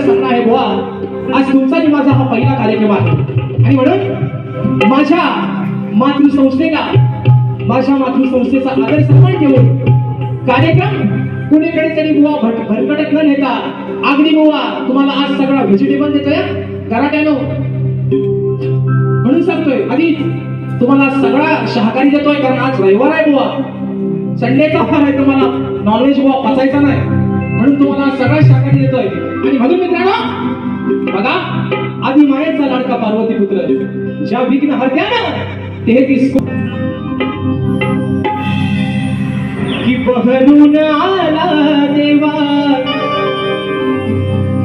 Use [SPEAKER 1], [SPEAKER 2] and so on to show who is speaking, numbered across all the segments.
[SPEAKER 1] माझा सगळा आहे बुवा आज तुमचा आणि माझा हा पहिला कार्यक्रम आहे. आणि म्हणून माझ्या मातृसंस्थेला माझ्या मातृसंस्थेचा आदर सन्मान ठेवून कार्यक्रम कुणीकडे तरी बुवा भट भरकटत न नेता अगदी बुवा तुम्हाला आज सगळा व्हेजिटेबल देतोय. कराट्यानो म्हणून सांगतोय आधी तुम्हाला सगळा शाकाहारी देतोय कारण आज रविवार आहे बुवा. संडेचा फार आहे तुम्हाला नॉनव्हेज बुवा पचायचा नाही. म्हणून तुम्हाला सगळ्या शाकाहारी देतोय आणि म्हणून मित्रांनो बघा आधी मायेचा लाडका पार्वती पुत्र ज्या विघ्न ना ते दिसको की बहरून आला देवा.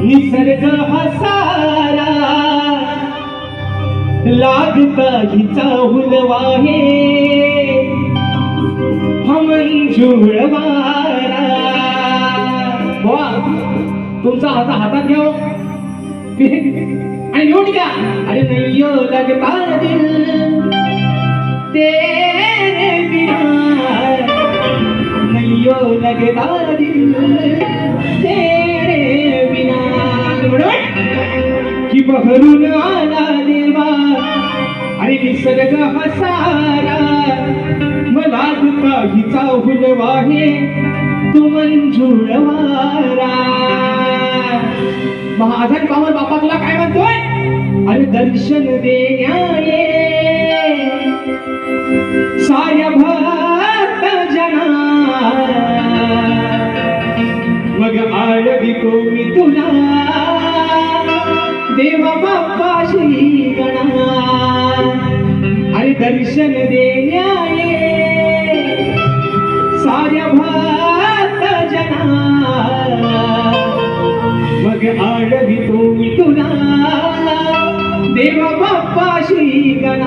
[SPEAKER 1] निसर्ग हसारा लागता हिचा हुलवाहे हमंजुळ जुळवा बुवा तुमचा हाता हातात घ्या हो. आणि घेऊन घ्या. अरे नैयो लगता दिल तेरे बिना नैयो लगता दिल तेरे बिना की बहरून आला देवा. आणि निसर्ग हसारा मला तुका हिचा हुलवाहे मंजूळ महाधन पावन बापा तुला काय म्हणतोय? अरे दर्शन देण्या साऱ्या भक्त जना मग आळवितो मी तुला. देवा बाप्पा गणा अरे दर्शन देण्या साऱ्या भक्त मग आळवितो मी तुला देवा बाप्पा श्री गणा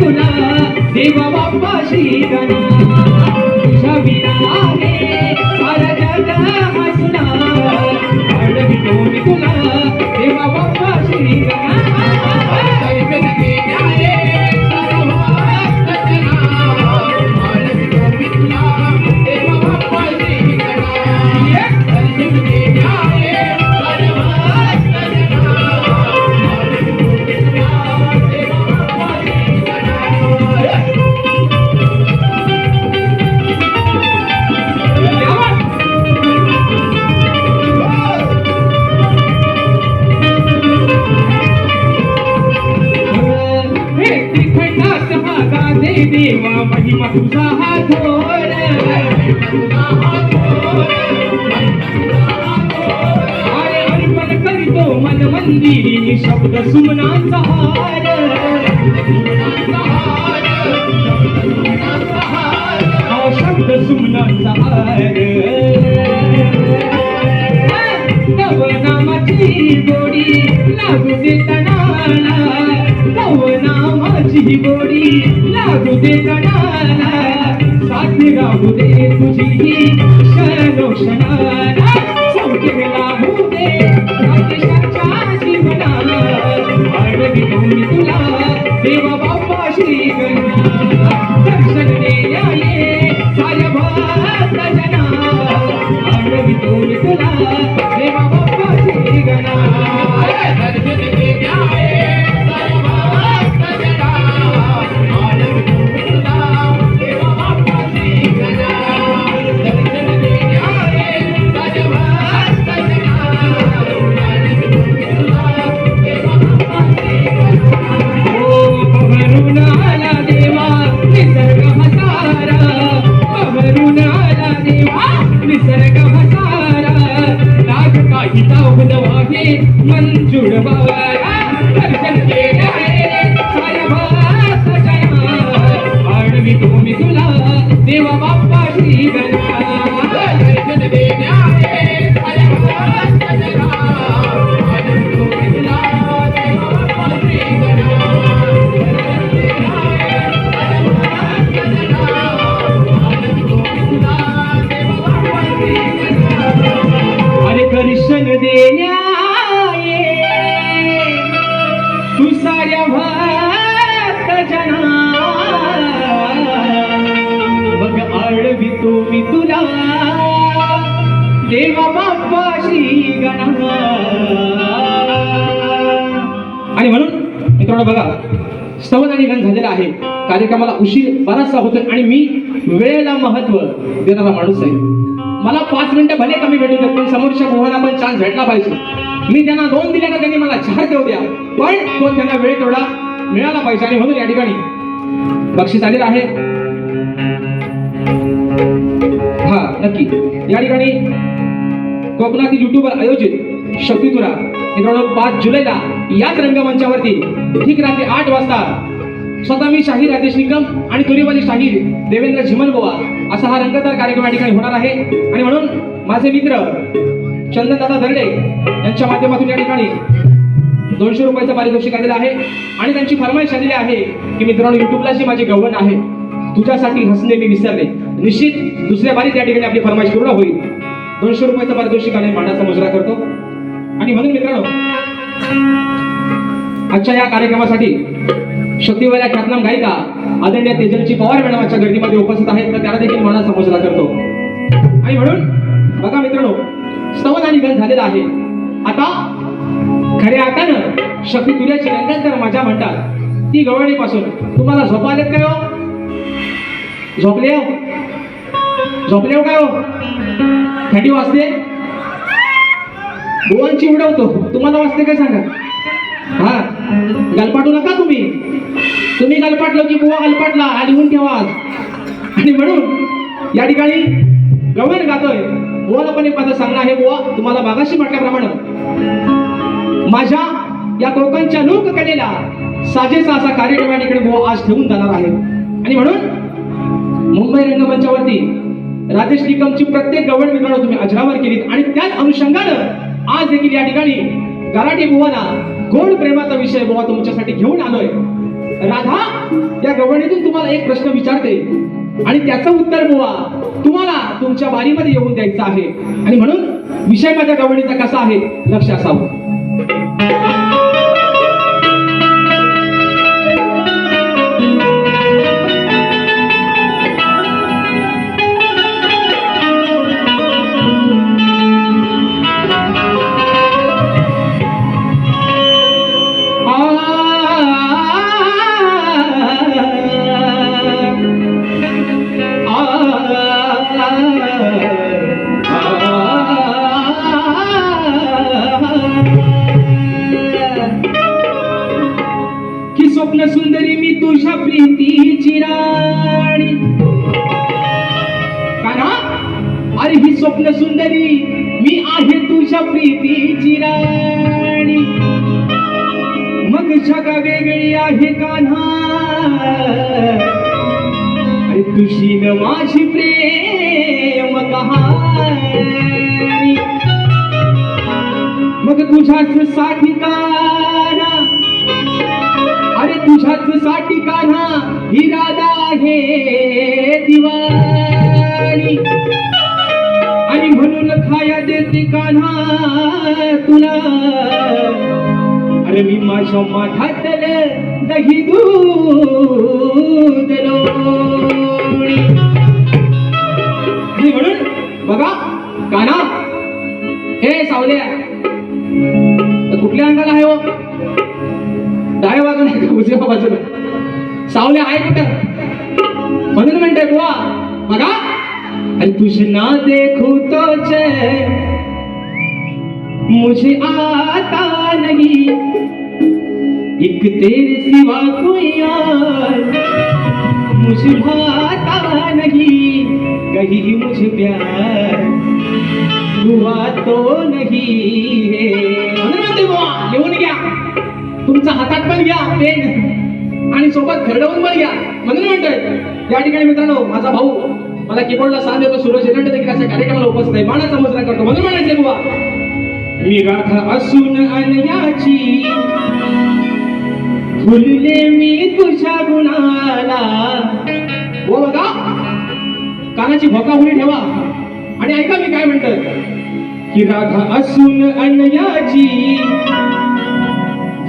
[SPEAKER 1] तुला देवा बाप्पा श्री गणा तुझ्या विना मन मंदिरी शब्द सुमनाचा हार शब्द सुमनाचा हार नव नामाची गोडी लागू दे तणाला. तुझी गोडी लागू दे तणाला साथी राहू दे तुझी क्षणो क्षणाला सौख्य लाभू दे राजेशाच्या जीवनाला. आळवी मी तुला देवा गणा दर्शन जना मी तुला आणि म्हणून मित्रांनो बघा स्तवन निधन झालेलं आहे. कार्यक्रमाला उशीर बराचसा होतोय आणि मी वेळेला महत्त्व देणारा माणूस आहे. मला पाच मिनिटं भले कमी भेटू देत पण समोरच्या मोहना पण चान्स भेटला पाहिजे. मी त्यांना दोन दिले का त्यांनी मला चार देऊ द्या. पण तो त्यांना वेळ तेवढा मिळाला पाहिजे. आणि म्हणून या ठिकाणी बक्षीस आलेलं आहे. हा नक्की. या ठिकाणी कोकणातील युट्यूबर आयोजित शक्तितुरा मित्रांनो पाच जुलैला याच रंगमंचावरती ठीक रात्री आठ वाजता स्वतः मी शाहीर राजेश निकम आणि तुरीवाली शाहीर देवेंद्र झिमलगोवा असा हा रंगतदार कार्यक्रम या ठिकाणी होणार आहे. आणि म्हणून माझे मित्र चंदनदादा दर्डे यांच्या माध्यमातून या ठिकाणी दोनशे रुपयाचं पारितोषिक आलेलं आहे. आणि त्यांची फरमाईश आलेली आहे की मित्रांनो युट्यूबला जी माझी गव्हर्न आहे तुझ्यासाठी हसणे मी विसरले. निश्चित दुसऱ्या बारीत या ठिकाणी आपली फरमाईश पूर्ण होईल. दोनशे रुपयाचं पारितोषिक आणि मानाचा मुजरा करतो. आणि म्हणून मित्रांनो आजच्या या कार्यक्रमासाठी शक्तीवाल्या ख्यातनाम गायिका आदरणीय तेजलची पवार मॅडमाच्या गर्दीमध्ये उपस्थित आहेत. तर त्याला देखील मनात समजला करतो. आणि म्हणून बघा मित्रांनो स्तवन आणि गण झालेला आहे. आता खऱ्या अर्थानं शक्ती तुऱ्याची रंगणकर मजा म्हणतात ती गवळणीपासून तुम्हाला झोपा आलेत काय हो? झोपले हो? झोपले हो काय हो? थंडी वाजते? बुवांची उडवतो तुम्हाला वाचते काय सांगा? हा? गलपाटू नका तुम्ही. तुम्ही गलपाटलो की बुवा गलपाटला. आणि लिहून ठेवा आज. आणि म्हणून या ठिकाणी गवळण गातोय. गोवाला पण एक माझं सांगणं आहे बुवा तुम्हाला मागाशी म्हटल्याप्रमाणे. माझ्या या कोकणच्या लोककलेला साजेसा असा कार्यक्रम या ठिकाणी बुवा आज ठेवून जाणार आहे. आणि म्हणून मुंबई रंगमंचावरती राजेश निकमची प्रत्येक गवळ मित्रांनो तुम्ही अजरावर केलीत. आणि त्याच अनुषंगानं आज देखील या ठिकाणी गराठी बुवाला गोड प्रेमाचा विषय बुवा तुमच्यासाठी घेऊन आलोय. राधा या गवळणीतून तुम्हाला एक प्रश्न विचारते. आणि त्याचं उत्तर बुवा तुम्हाला तुमच्या बारीमध्ये येऊन द्यायचं आहे. आणि म्हणून विषय माझ्या गवळणीचा कसा आहे? लक्ष असावं. कान्हा तुझी न माझी प्रेम कहाणी. मग तुझ्याच साठी काना अरे तुझ्याच साठी कान्हा ही राधा आहे दिवाळी. आणि म्हणून खाया देते कान्हा तुला. अरे मी माझ्या माठातलं दही दूध लोणी. म्हणून बघा काना हे सावल्या. कुठल्या अंगाला आहे हो? डाव्या बाजूला आहे का? उजव्या बाजूला. सावल्या आहे कुठं? म्हणून म्हणते बुवा बघा. आणि तुझे ना देखू तो मुझे आता नहीं. एक तेरे सिवा कोई और मुझे भाता नहीं कहीं मुझे प्यार हुआ तो नहीं है। घेऊन घ्या. तुमचा हातात पण घ्या पेन. आणि सोबत खरडवून पण घ्या. म्हणून म्हणतोय या ठिकाणी मित्रांनो माझा भाऊ मला किबोर्डला साथ देतो. सूरज एजंट देखील अशा कार्यक्रमाला उपस्थित आहे. मानाचा मुजरा करतो. म्हणून म्हणायचे बुवा. मी राधा असून अन्याची. भुलले मी तुझ्या गुणाला. हो बघा कानाची भोकाबुरी ठेवा. आणि ऐका मी काय म्हणतात. की राधा असून अन्याची.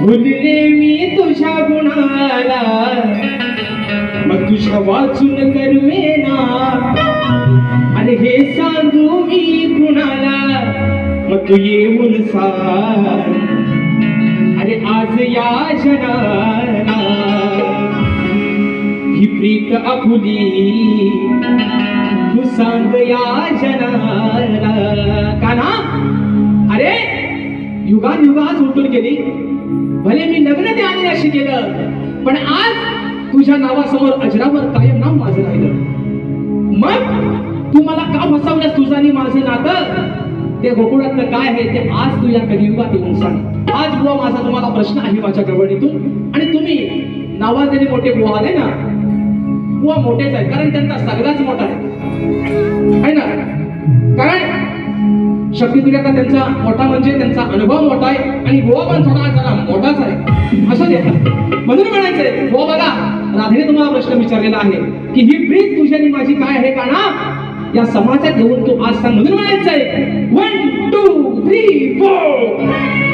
[SPEAKER 1] भुलले मी तुझ्या गुणाला. मग तुझ्या वाचून करवेना आणि हे सांगू मी कुणाला? मग येऊन सांग अरे आज या जनाला ही प्रीत आपुली तू सांग या का ना? अरे युगान युगात उलटून गेली. भले मी लग्न त्याने आणि अशी केलं पण आज तुझ्या नावासमोर अजरावर कायम नाव माझं राहिलं. मग तू मला का फसवलंस तुझा आणि माझं नातं? ते गोकुळातलं काय आहे ते आज तू या कलियुगात येऊन सांग. आज बुवा माझा तुम्हाला प्रश्न आहे माझ्या गवडीतून आणि तुम्ही नावाजलेले मोठे बुवा आले ना बुवा मोठेच आहेत कारण त्यांचा सगळाच मोठा आहे. ना? कारण शक्ती तुझ्याचा त्यांचा मोठा म्हणजे त्यांचा अनुभव मोठा आहे आणि गोवा पण थोडा जरा मोठाच आहे. असं ते म्हणून म्हणायचंय हो बघा राधेने तुम्हाला प्रश्न विचारलेला आहे की ही प्रीत तुझ्या आणि माझी काय आहे का ना? या समाजात येऊन तू आज सांग म्हणून म्हणायचंय वन टू थ्री फोर